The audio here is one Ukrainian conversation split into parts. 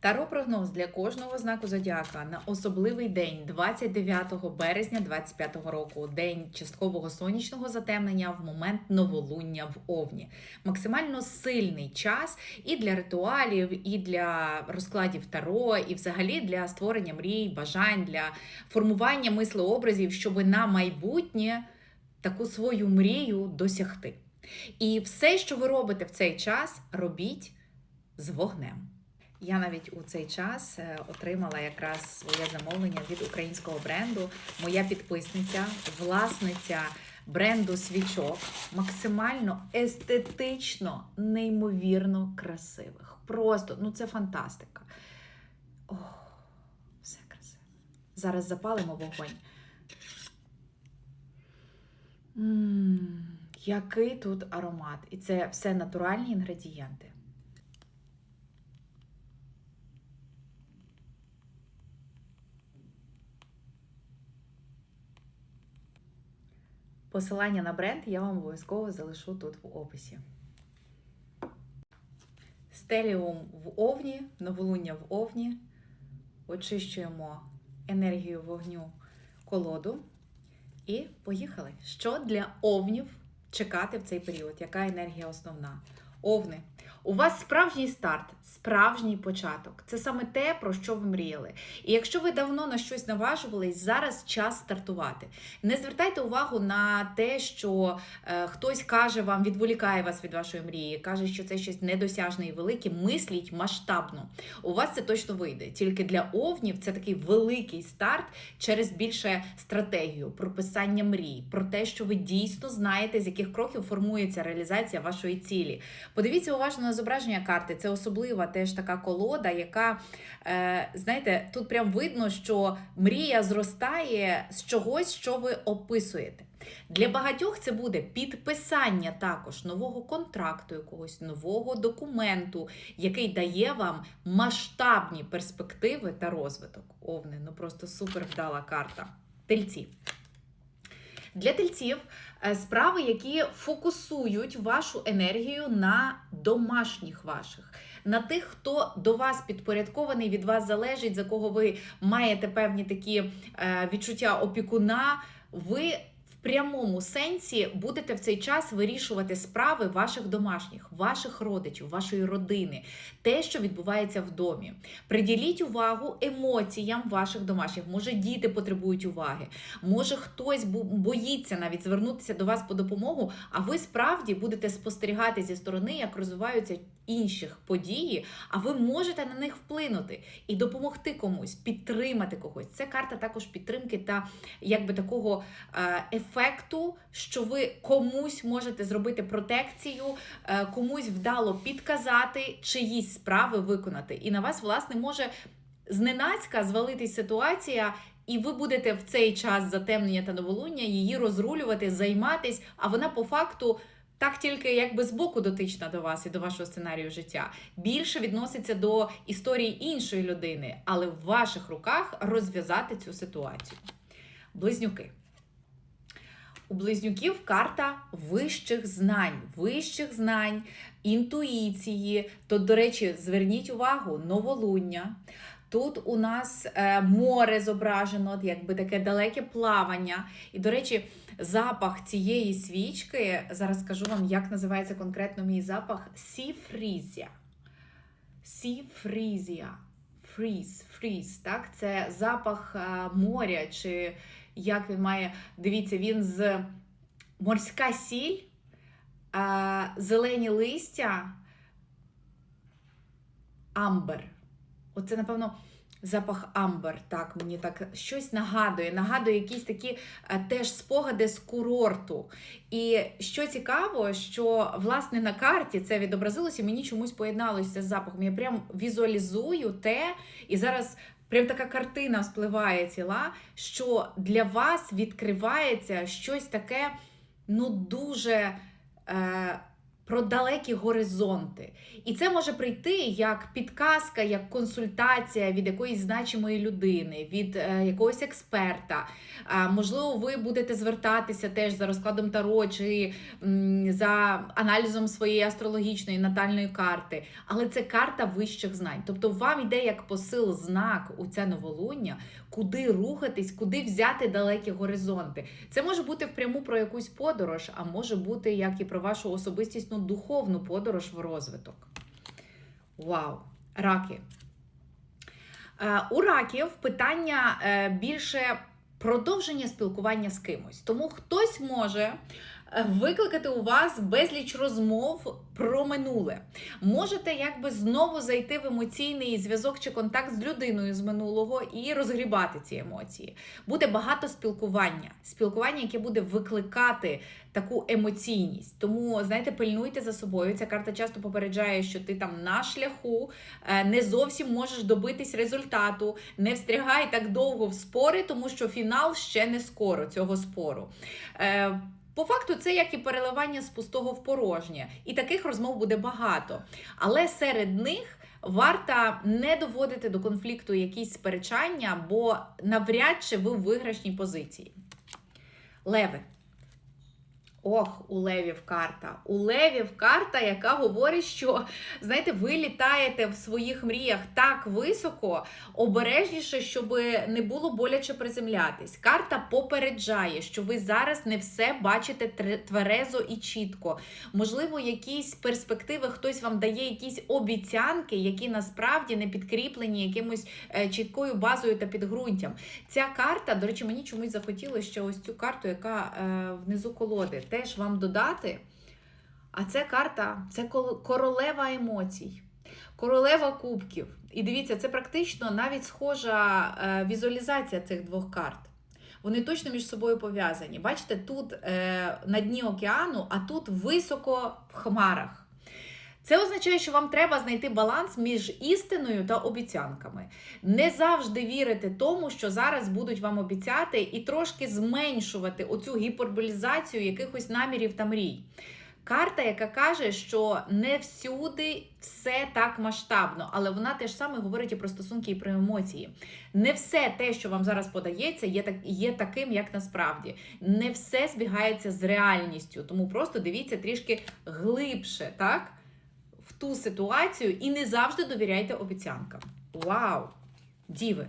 Таро прогноз для кожного знаку зодіака на особливий день 29 березня 2025 року, день часткового сонячного затемнення в момент новолуння в Овні. Максимально сильний час і для ритуалів, і для розкладів таро, і взагалі для створення мрій, бажань, для формування мислеобразів, щоб на майбутнє таку свою мрію досягти. І все, що ви робите в цей час, робіть з вогнем. Я навіть у цей час е, отримала якраз своє замовлення від українського бренду. Моя підписниця, власниця бренду свічок, максимально естетично, неймовірно красивих. Просто ну це фантастика. Ох, все красиво. Зараз запалимо вогонь. М, який тут аромат! І це все натуральні інгредієнти. Посилання на бренд я вам обов'язково залишу тут в описі. Стеліум в овні, новолуння в овні. Очищуємо енергію вогню колоду. І поїхали. Що для овнів чекати в цей період? Яка енергія основна? Овни. У вас справжній старт, справжній початок. Це саме те, про що ви мріяли. І якщо ви давно на щось наважувались, зараз час стартувати. Не звертайте увагу на те, що е, хтось каже вам, відволікає вас від вашої мрії, каже, що це щось недосяжне і велике. Мисліть масштабно. У вас це точно вийде. Тільки для овнів це такий великий старт через більше стратегію, прописання мрій, про те, що ви дійсно знаєте, з яких кроків формується реалізація вашої цілі. Подивіться уважно на зображення карти. Це особлива теж така колода, яка, е, знаєте, тут прям видно, що мрія зростає з чогось, що ви описуєте. Для багатьох це буде підписання також нового контракту, якогось нового документу, який дає вам масштабні перспективи та розвиток. Овни, ну просто супер вдала карта. Тельці. Для тельців е, справи, які фокусують вашу енергію на домашніх ваших, на тих, хто до вас підпорядкований, від вас залежить, за кого ви маєте певні такі е, відчуття опікуна. Ви прямому сенсі будете в цей час вирішувати справи ваших домашніх, ваших родичів, вашої родини, те, що відбувається в домі. Приділіть увагу емоціям ваших домашніх. Може, діти потребують уваги, може хтось боїться навіть звернутися до вас по допомогу, а ви справді будете спостерігати зі сторони, як розвиваються інших події, а ви можете на них вплинути і допомогти комусь, підтримати когось. Це карта також підтримки та якби такого е, ефекту, що ви комусь можете зробити протекцію, е, комусь вдало підказати, чиїсь справи виконати. І на вас, власне, може зненацька звалитись ситуація. І ви будете в цей час затемнення та новолуння її розрулювати, займатись, а вона по факту так тільки якби збоку дотична до вас і до вашого сценарію життя. Більше відноситься до історії іншої людини, але в ваших руках розв'язати цю ситуацію. Близнюки. У близнюків карта вищих знань, вищих знань, інтуїції. То, до речі, зверніть увагу, новолуння. Тут у нас е, море зображено, якби таке далеке плавання. І, до речі, запах цієї свічки, зараз скажу вам, як називається конкретно мій запах сіфрізія. Сіфрізія. Фріз, фріз, так? Це запах е, моря, чи як він має. Дивіться, він з морська сіль, зелені листя, амбер. Оце, напевно, запах амбер. Так, мені так щось нагадує. Нагадує якісь такі е, теж спогади з курорту. І що цікаво, що власне на карті це відобразилося, мені чомусь поєдналося з запахом. Я прям візуалізую те, і зараз. Прям така картина спливає ціла, що для вас відкривається щось таке, ну дуже е, про далекі горизонти. І це може прийти як підказка, як консультація від якоїсь значимої людини, від е, якогось експерта. Можливо, ви будете звертатися теж за розкладом Таро чи за аналізом своєї астрологічної натальної карти. Але це карта вищих знань. Тобто вам йде як посил знак у це новолуння, куди рухатись, куди взяти далекі горизонти. Це може бути впряму про якусь подорож, а може бути як і про вашу особистісну духовну подорож в розвиток. Вау! Раки. Е, У раків питання е, більше продовження спілкування з кимось. Тому хтось може викликати у вас безліч розмов про минуле. Можете якби знову зайти в емоційний зв'язок чи контакт з людиною з минулого і розгрібати ці емоції. Буде багато спілкування, спілкування, яке буде викликати таку емоційність. Тому знаєте, пильнуйте за собою. Ця карта часто попереджає, що ти там на шляху е, не зовсім можеш добитись результату. Не встрягай так довго в спори, тому що фінал ще не скоро цього спору. По факту, це як і переливання з пустого в порожнє, і таких розмов буде багато. Але серед них варто не доводити до конфлікту якісь сперечання, бо навряд чи ви в виграшній позиції. Леви. Ох, у левів карта. У левів карта, яка говорить, що знаєте, ви літаєте в своїх мріях так високо, обережніше, щоб не було боляче приземлятись. Карта попереджає, що ви зараз не все бачите тверезо і чітко. Можливо, якісь перспективи, хтось вам дає якісь обіцянки, які насправді не підкріплені якимось е, чіткою базою та підґрунтям. Ця карта, до речі, мені чомусь захотілося ще ось цю карту, яка е, внизу колоди, теж вам додати. А ця карта це королева емоцій, королева кубків. І дивіться, це практично навіть схожа е, візуалізація цих двох карт. Вони точно між собою пов'язані. Бачите, тут е, на дні океану, а тут високо в хмарах. Це означає, що вам треба знайти баланс між істиною та обіцянками. Не завжди вірити тому, що зараз будуть вам обіцяти, і трошки зменшувати оцю гіперболізацію якихось намірів та мрій. Карта, яка каже, що не всюди все так масштабно, але вона теж саме говорить і про стосунки і про емоції. Не все те, що вам зараз подається, є так є таким, як насправді. Не все збігається з реальністю. Тому просто дивіться трішки глибше, так? Ту ситуацію і не завжди довіряйте обіцянкам. Вау! Діви!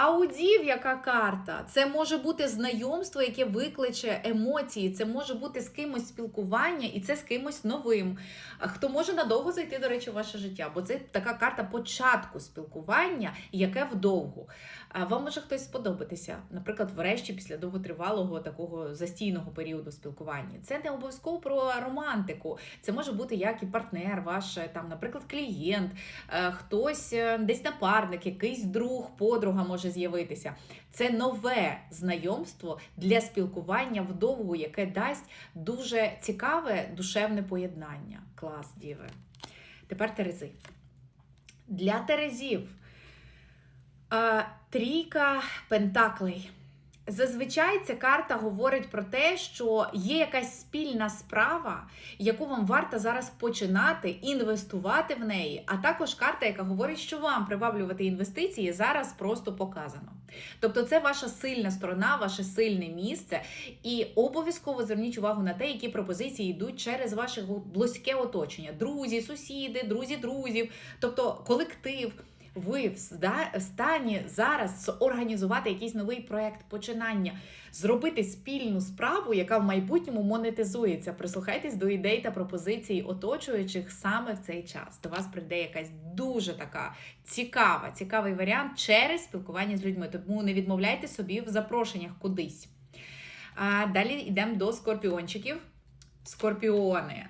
А у дів яка карта? Це може бути знайомство, яке викличе емоції, це може бути з кимось спілкування, і це з кимось новим. Хто може надовго зайти, до речі, в ваше життя, бо це така карта початку спілкування, яке вдовгу. А Вам може хтось сподобатися, наприклад, врешті після довготривалого такого застійного періоду спілкування. Це не обов'язково про романтику. Це може бути як і партнер, ваш там, наприклад, клієнт, е, хтось е, десь напарник, якийсь друг, подруга може з'явитися. Це нове знайомство для спілкування вдовгу, яке дасть дуже цікаве душевне поєднання. Клас, діви. Тепер Терези. Для Терезів трійка пентаклей. Зазвичай ця карта говорить про те, що є якась спільна справа, яку вам варто зараз починати інвестувати в неї. А також карта, яка говорить, що вам приваблювати інвестиції зараз просто показано. Тобто, це ваша сильна сторона, ваше сильне місце. І обов'язково зверніть увагу на те, які пропозиції йдуть через ваше близьке оточення: друзі, сусіди, друзі, друзів, тобто колектив ви в стані зараз організувати якийсь новий проект починання, зробити спільну справу, яка в майбутньому монетизується. Прислухайтесь до ідей та пропозицій оточуючих саме в цей час. До вас прийде якась дуже така цікава, цікавий варіант через спілкування з людьми. Тому не відмовляйте собі в запрошеннях кудись. А далі йдемо до скорпіончиків. Скорпіони.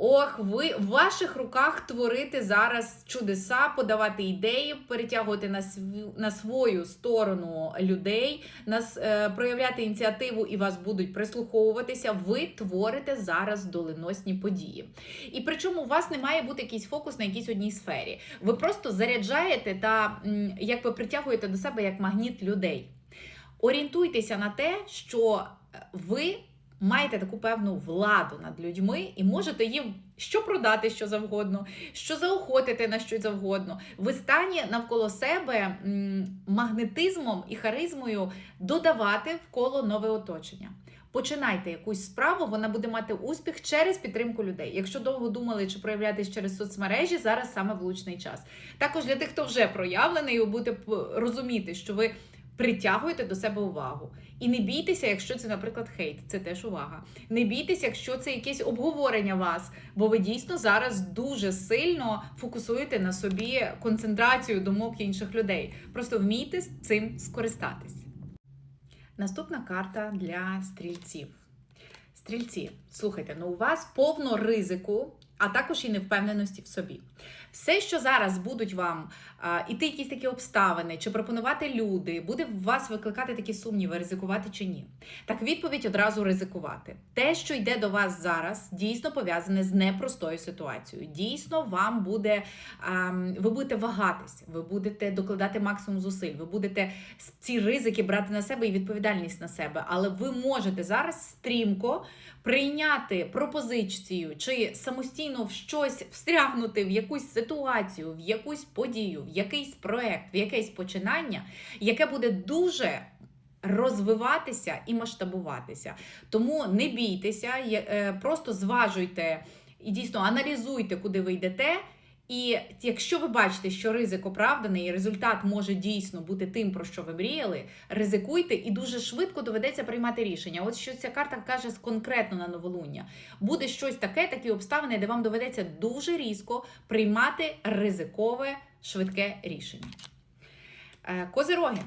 Ох, ви в ваших руках творити зараз чудеса, подавати ідеї, перетягувати на свою, на свою сторону людей, нас е, проявляти ініціативу і вас будуть прислуховуватися. Ви творите зараз доленосні події. І причому у вас не має бути якийсь фокус на якійсь одній сфері. Ви просто заряджаєте та м, якби притягуєте до себе як магніт людей. Орієнтуйтеся на те, що ви маєте таку певну владу над людьми і можете їм що продати, що завгодно, що заохотити на що завгодно. Ви стані навколо себе магнетизмом і харизмою додавати в коло нове оточення. Починайте якусь справу, вона буде мати успіх через підтримку людей. Якщо довго думали чи проявлятись через соцмережі, зараз саме влучний час. Також для тих, хто вже проявлений, ви будете розуміти, що ви притягуєте до себе увагу. І не бійтеся, якщо це, наприклад, хейт, це теж увага. Не бійтеся, якщо це якесь обговорення вас, бо ви дійсно зараз дуже сильно фокусуєте на собі концентрацію думок інших людей. Просто вмійте цим скористатись. Наступна карта для стрільців. Стрільці, слухайте, ну у вас повно ризику, а також і невпевненості в собі. Все, що зараз будуть вам а, іти якісь такі обставини, чи пропонувати люди, буде в вас викликати такі сумніви, ризикувати чи ні. Так відповідь одразу ризикувати. Те, що йде до вас зараз, дійсно пов'язане з непростою ситуацією. Дійсно, вам буде а, ви будете вагатись, ви будете докладати максимум зусиль, ви будете ці ризики брати на себе і відповідальність на себе. Але ви можете зараз стрімко прийняти пропозицію чи самостійно в щось встрягнути в якусь ситуацію, в якусь подію, в якийсь проект, в якесь починання, яке буде дуже. Розвиватися і масштабуватися. Тому не бійтеся, е, просто зважуйте і дійсно аналізуйте, куди ви йдете. І якщо ви бачите, що ризик оправданий, і результат може дійсно бути тим, про що ви мріяли, ризикуйте і дуже швидко доведеться приймати рішення. От що ця карта каже конкретно на новолуння. Буде щось таке, такі обставини, де вам доведеться дуже різко приймати ризикове швидке рішення. Е, Козироги.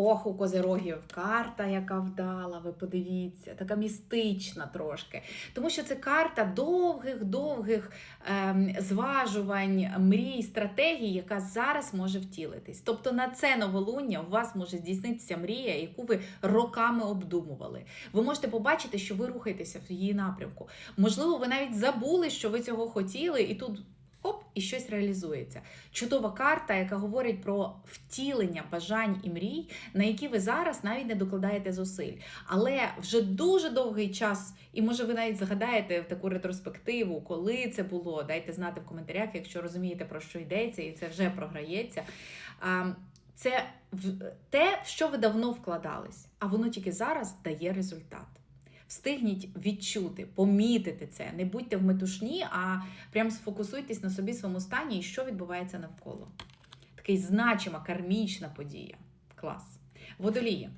Ох, у козирогів карта, яка вдала, ви подивіться, така містична трошки. Тому що це карта довгих-довгих ем, зважувань, мрій, стратегій, яка зараз може втілитись. Тобто на це новолуння у вас може здійснитися мрія, яку ви роками обдумували. Ви можете побачити, що ви рухаєтеся в її напрямку. Можливо, ви навіть забули, що ви цього хотіли, і тут. І щось реалізується. Чудова карта, яка говорить про втілення бажань і мрій, на які ви зараз навіть не докладаєте зусиль. Але вже дуже довгий час, і може ви навіть згадаєте в таку ретроспективу, коли це було. Дайте знати в коментарях, якщо розумієте, про що йдеться, і це вже програється. Це те, в що ви давно вкладались, а воно тільки зараз дає результат. Встигніть відчути, помітити це. Не будьте в метушні, а прям сфокусуйтесь на собі своєму стані і що відбувається навколо. Такий значима кармічна подія. Клас. Водолії.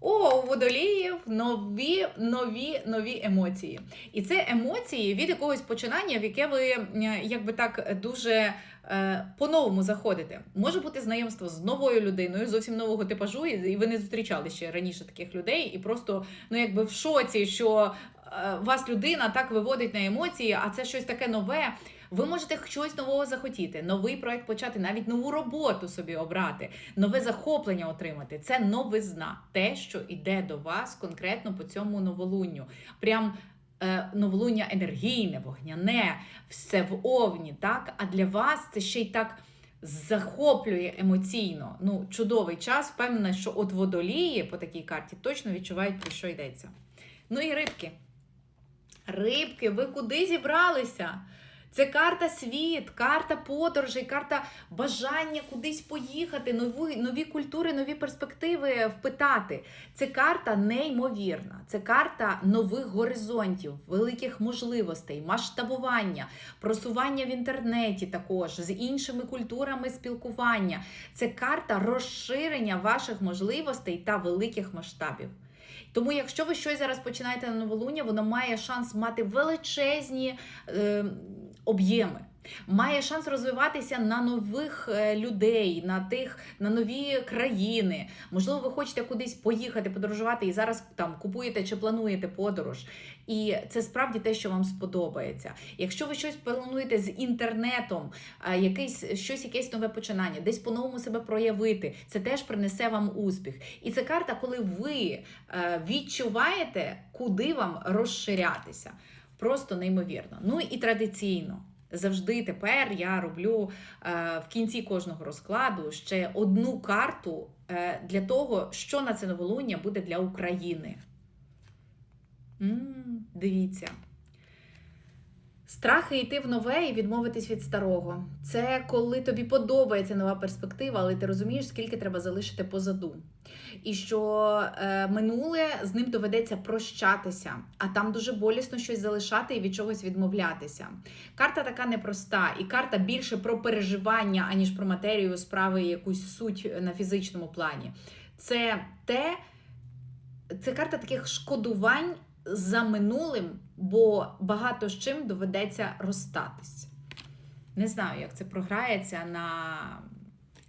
О, у водоліїв нові, нові, нові емоції. І це емоції від якогось починання, в яке ви якби так дуже е, по-новому заходите. Може бути знайомство з новою людиною, зовсім нового типажу, і ви не зустрічали ще раніше таких людей, і просто ну якби в шоці, що е, вас людина так виводить на емоції, а це щось таке нове. Ви можете щось нового захотіти, новий проект почати, навіть нову роботу собі обрати, нове захоплення отримати. Це новизна, те, що йде до вас конкретно по цьому новолунню. Прям е, новолуння енергійне, вогняне, все в овні, так? А для вас це ще й так. Захоплює емоційно. Ну, чудовий час. Впевнена, що от водолії по такій карті точно відчувають, про що йдеться. Ну і рибки. Рибки, ви куди зібралися? Це карта світ, карта подорожей, карта бажання кудись поїхати, нові, нові культури, нові перспективи впитати. Це карта неймовірна. Це карта нових горизонтів, великих можливостей, масштабування, просування в інтернеті також з іншими культурами спілкування. Це карта розширення ваших можливостей та великих масштабів. Тому, якщо ви щось зараз починаєте на новолуння, воно має шанс мати величезні е, об'єми. Має шанс розвиватися на нових е, людей, на тих, на нові країни. Можливо, ви хочете кудись поїхати, подорожувати, і зараз там купуєте чи плануєте подорож. І це справді те, що вам сподобається. Якщо ви щось плануєте з інтернетом, е, якесь щось, якесь нове починання, десь по-новому себе проявити, це теж принесе вам успіх. І це карта, коли ви е, відчуваєте, куди вам розширятися. Просто неймовірно. Ну і традиційно. Завжди тепер я роблю е, в кінці кожного розкладу ще одну карту е, для того, що на це новолуння буде для України. м дивіться. Страхи йти в нове і відмовитись від старого. Це коли тобі подобається нова перспектива, але ти розумієш, скільки треба залишити позаду. І що е, минуле з ним доведеться прощатися, а там дуже болісно щось залишати і від чогось відмовлятися. Карта така непроста, і карта більше про переживання, аніж про матерію справи, і якусь суть на фізичному плані. Це те, це карта таких шкодувань за минулим, бо багато з чим доведеться розстатись. Не знаю, як це програється на.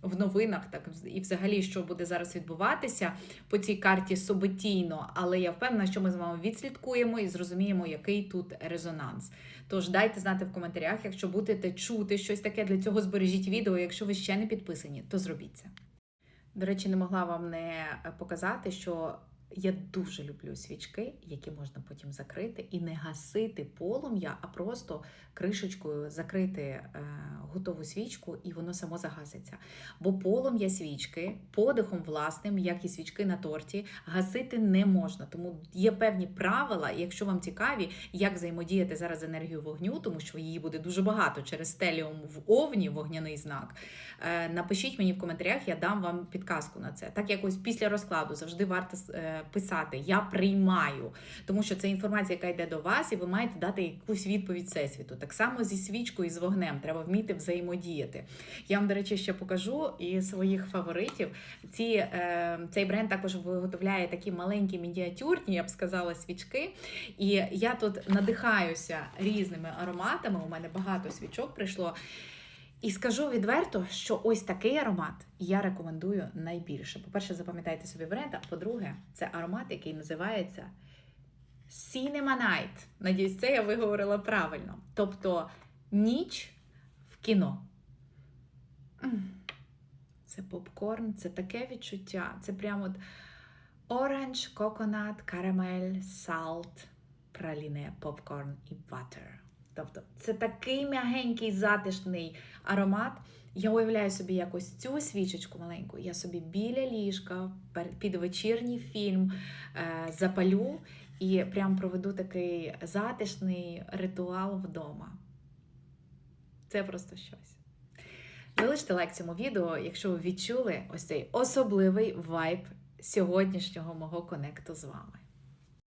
В новинах, так і взагалі, що буде зараз відбуватися по цій карті событійно, але я впевнена, що ми з вами відслідкуємо і зрозуміємо, який тут резонанс. Тож дайте знати в коментарях, якщо будете чути щось таке для цього збережіть відео. Якщо ви ще не підписані, то зробіть це. До речі, не могла вам не показати, що я дуже люблю свічки, які можна потім закрити, і не гасити полум'я, а просто кришечкою закрити е, готову свічку, і воно само загаситься. Бо полум'я свічки подихом власним, як і свічки на торті, гасити не можна. Тому є певні правила, якщо вам цікаві, як взаємодіяти зараз з енергією вогню, тому що її буде дуже багато через стеліум в овні, вогняний знак. Е, напишіть мені в коментарях, я дам вам підказку на це. Так якось після розкладу завжди варто е, писати Я приймаю, тому що це інформація, яка йде до вас, і ви маєте дати якусь відповідь всесвіту. Так само зі свічкою і з вогнем треба вміти взаємодіяти. Я вам, до речі, ще покажу і своїх фаворитів. Ці, е, Цей бренд також виготовляє такі маленькі мініатюрні, я б сказала, свічки. І я тут надихаюся різними ароматами. У мене багато свічок прийшло. І скажу відверто, що ось такий аромат я рекомендую найбільше. По-перше, запам'ятайте собі бренд, а по-друге, це аромат, який називається Cinema Night. Надіюсь, це я виговорила правильно. Тобто ніч в кіно. Це попкорн, це таке відчуття. Це прямо от оранж, коконат, карамель, салт, праліне, попкорн і butter. Тобто це такий м'ягенький затишний аромат. Я уявляю собі якось цю свічечку маленьку, я собі біля ліжка під вечірній фільм е, запалю і прям проведу такий затишний ритуал вдома. Це просто щось. Залиште лайк цьому відео, якщо ви відчули ось цей особливий вайб сьогоднішнього мого конекту з вами.